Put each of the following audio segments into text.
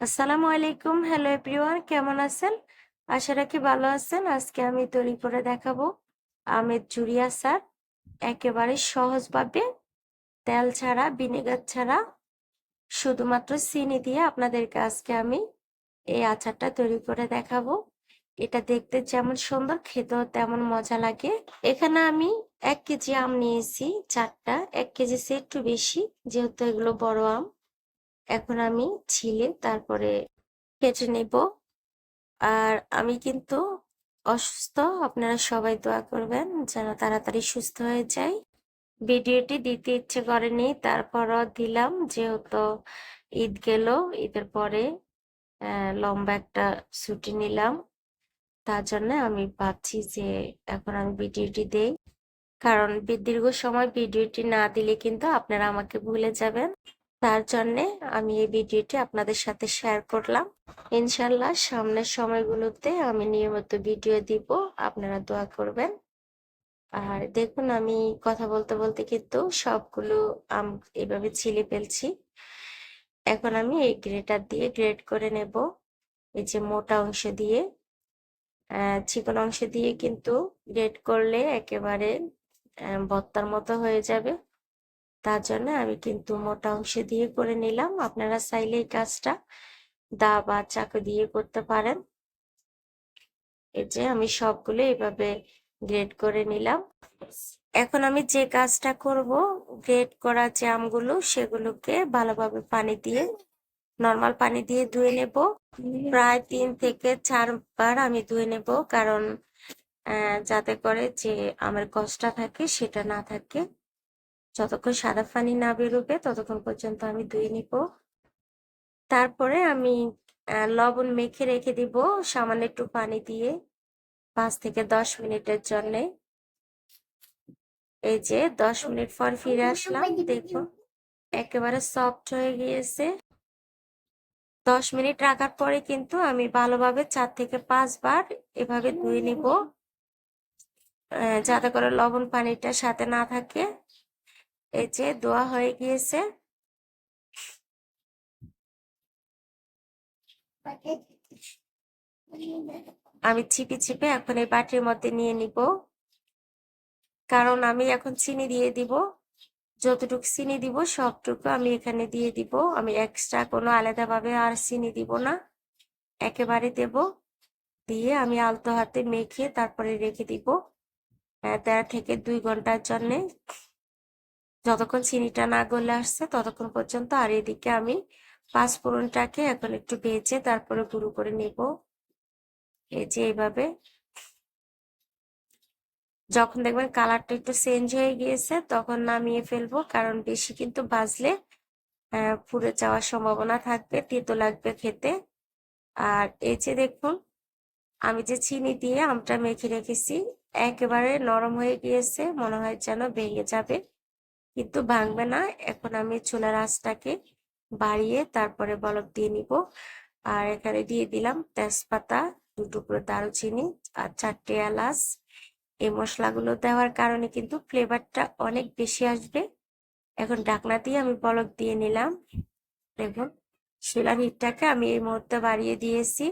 আসসালামু আলাইকুম। Hello everyone কেমন আছেন? আশা রাখি ভালো আছেন। আজকে আমি তৈরি করে দেখাবো আমের ঝুরি আচার। একেবারে সহজভাবে তেল ছাড়া, ভিনেগার ছাড়া, শুধুমাত্র চিনি দিয়ে আপনাদেরকে আজকে আমি এই আচারটা তৈরি করে দেখাবো। এটা দেখতে যেমন সুন্দর, খেতেও তেমন মজা লাগে। এখানে আমি এক কেজি আম নিয়েছি, চারটা। এক কেজি সে একটু বেশি, যেহেতু এগুলো বড় আম। এখন আমি ছিলে, তারপরে কেটে নেব। আর আমি কিন্তু অসুস্থ, আপনারা সবাই দোয়া করবেন যেন তাড়াতাড়ি সুস্থ হয়ে যায়। ভিডিওটি দিতে ইচ্ছে করেনি, তারপরও দিলাম, যেহেতু ঈদ গেল, ঈদের পরে লম্বা একটা ছুটি নিলাম। তার জন্য আমি ভাবছি যে এখন আমি ভিডিওটি দেই। কারণ দীর্ঘ সময় ভিডিওটি না দিলে কিন্তু আপনারা আমাকে ভুলে যাবেন। তার জন্যে আমি এই ভিডিওটি আপনাদের সাথে শেয়ার করলাম। ইনশাল্লাহ সামনের সময়গুলোতে আমি নিয়মিত ভিডিও দিব, আপনারা দোয়া করবেন। আর দেখুন, আমি কথা বলতে বলতে কিন্তু সবগুলো আম এভাবে ছিলে ফেলছি। এখন আমি এই গ্রেটার দিয়ে গ্রেট করে নেব, এই যে মোটা অংশ দিয়ে। চিকন অংশ দিয়ে কিন্তু গ্রেট করলে একেবারে ভর্তার মতো হয়ে যাবে। তার জন্য আমি কিন্তু মোটা অংশ দিয়ে করে নিলাম। আপনারা চাইলে এই কাজটা দা বা চাকু দিয়ে করতে পারেন। এই যে আমি সবগুলো এভাবে গ্রেড করে নিলাম। এখন আমি যে কাজটা করব, গ্রেড করা যে আমগুলো, সেগুলোকে ভালোভাবে পানি দিয়ে, নর্মাল পানি দিয়ে ধুয়ে নেব। প্রায় তিন থেকে চারবার আমি ধুয়ে নেব, কারণ যাতে করে যে আমার কষ্টটা থাকে সেটা না থাকে। যতক্ষণ সাদা পানি না বেরোবে, ততক্ষণ পর্যন্ত আমি ধুয়ে নিব। তারপরে আমি লবণ মেখে রেখে দিব সামান্য একটু পানি দিয়ে, পাঁচ থেকে দশ মিনিটের জন্য। এই যে দশ মিনিট পর ফিরে আসলাম, দেখুন, একেবারে সফট হয়ে গিয়েছে। দশ মিনিট রাখার পরে কিন্তু আমি ভালোভাবে চার থেকে পাঁচবার এভাবে ধুয়ে নিব। যাতে করে লবণ পানিটা সাথে না থাকে। এই যে দোয়া হয়ে গিয়েছে। আমি ছিপে ছিপে এখন এই বাটির মধ্যে নিয়ে নিব। কারণ আমি এখন চিনি দিয়ে দিব। যতটুকু চিনি দিব, সবটুকু আমি এখানে দিয়ে দিব। আমি এক্সট্রা কোনো আলাদাভাবে আর চিনি দিব না। একেবারে দেব। দিয়ে আমি আলতো হাতে মেখে তারপরে রেখে দিব। দেড় থেকে দুই ঘণ্টার জন্যে। যতক্ষণ চিনিটা না গলে আসছে, ততক্ষণ পর্যন্ত আর এদিকে আমি পাঁচ ফোড়নটাকে এখন একটু ভেজে তারপরে গুঁড়ো করে নেব। এই যে এইভাবে। যখন দেখবেন কালারটা একটু চেঞ্জ হয়ে গিয়েছে, তখন নামিয়ে ফেলব, কারণ বেশি কিন্তু ভাজলে পুড়ে যাওয়ার সম্ভাবনা থাকবে, তেতো লাগবে খেতে। আর এই যে দেখুন, আমি যে চিনি দিয়ে আমটা মেখে রেখেছি, একেবারে নরম হয়ে গিয়েছে, মনে হয় যেন ভেঙে যাবে। কিন্তু ভাঙবে না। এখন আমি চুলার আঁচটাকে বাড়িয়ে তারপরে বলক দিয়ে নিব। আর এখানে দিয়ে দিলাম তেজপাতা, দু টুকরো দারুচিনি আর চারটে এলাচ। এই মশলাগুলো দেওয়ার কারণে কিন্তু ফ্লেভারটা অনেক বেশি আসবে। এখন ডাকনা দিয়ে আমি বলক দিয়ে নিলাম। দেখুন, চুলার হিটটাকে আমি এই মুহূর্তে বাড়িয়ে দিয়েছি।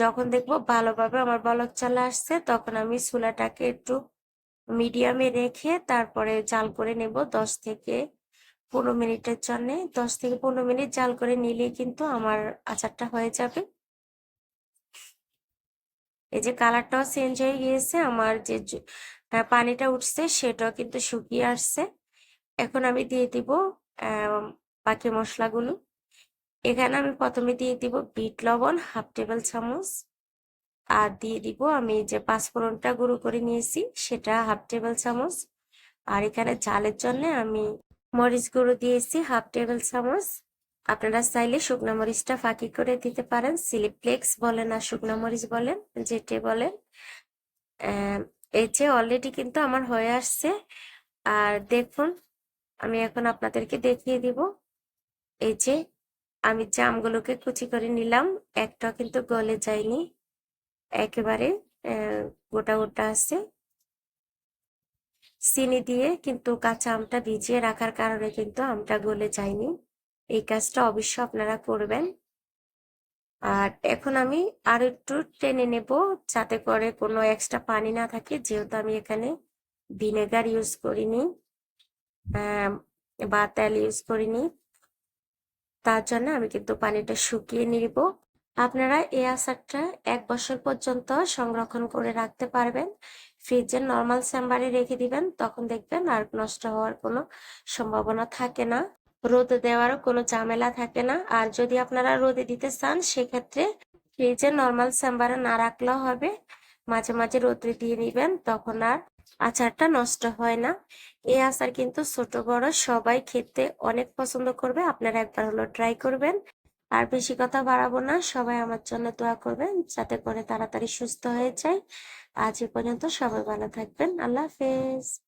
যখন দেখব ভালোভাবে আমার বলক চলে আসছে, তখন আমি চুলাটাকে একটু মিডিয়ামে রেখে তারপরে জাল করে নেব দশ থেকে পনেরো মিনিটের জন্যে। দশ থেকে পনেরো মিনিট জাল করে নিলেই কিন্তু আমার আচারটা হয়ে যাবে। এই যে কালারটাও চেঞ্জ হয়ে গিয়েছে, আমার যে পানিটা উঠছে সেটাও কিন্তু শুকিয়ে আসছে। এখন আমি দিয়ে দিব বাকি মশলাগুলো। এখানে আমি প্রথমে দিয়ে দিব বিট লবণ, হাফ টেবিল চামচ। আর দিয়ে দিব আমি যে পাঁচফোড়নটা গুঁড়ো করে নিয়েছি, সেটা হাফ টেবিল চামচ। আর এখানে ঝালের জন্য আমি মরিচ গুঁড়ো দিয়েছি হাফ টেবিল চামচ। আপনারা চাইলে শুকনো মরিচটা ফাঁকি করে দিতে পারেন, সিলিপ্লেক্স বলেন আর শুকনো মরিচ বলেন, যেটে বলেন। এই যে অলরেডি কিন্তু আমার হয়ে আসছে। আর দেখুন, আমি এখন আপনাদেরকে দেখিয়ে দিব। এই যে আমি জামগুলোকে কুচি করে নিলাম, একটা কিন্তু গলে যায়নি। একেবারে গোটা গোটা আছে। চিনি দিয়ে কিন্তু কাঁচা আমটা ভিজিয়ে রাখার কারণে কিন্তু আমটা গলে যায়নি। এই কাজটা অবশ্যই আপনারা করবেন। আর এখন আমি আর একটু টেনে নেব যাতে করে কোনো এক্সট্রা পানি না থাকে। যেহেতু আমি এখানে ভিনেগার ইউজ করিনি বা তেল ইউজ করিনি, তার জন্য আমি কিন্তু পানিটা শুকিয়ে নিব। আপনারা এই আচারটা এক বছর পর্যন্ত সংরক্ষণ করে রাখতে পারবেন। ফ্রিজের নর্মাল চেম্বারে রেখে দিবেন, তখন দেখবেন আর নষ্ট হওয়ার কোনো সম্ভাবনা থাকে না। রোদে দেওয়ারও কোনো ঝামেলা থাকে না। আর যদি আপনারা রোদে দিতে চান, সেক্ষেত্রে ফ্রিজের নর্মাল চেম্বারে না রাখলেও হবে। মাঝে মাঝে রোদে দিয়ে নিবেন তখন আর আচারটা নষ্ট হয় না। এই আচার কিন্তু ছোট, বড় সবাই খেতে অনেক পছন্দ করবে। আপনারা একবার হলো ট্রাই করবেন। আর বেশি কথা বাড়াবো না। সবাই আমার জন্য দোয়া করবেন, যাতে করে তাড়াতাড়ি সুস্থ হয়ে যায়। আজ এ পর্যন্ত সবাই ভালো থাকবেন। আল্লাহ হাফেজ।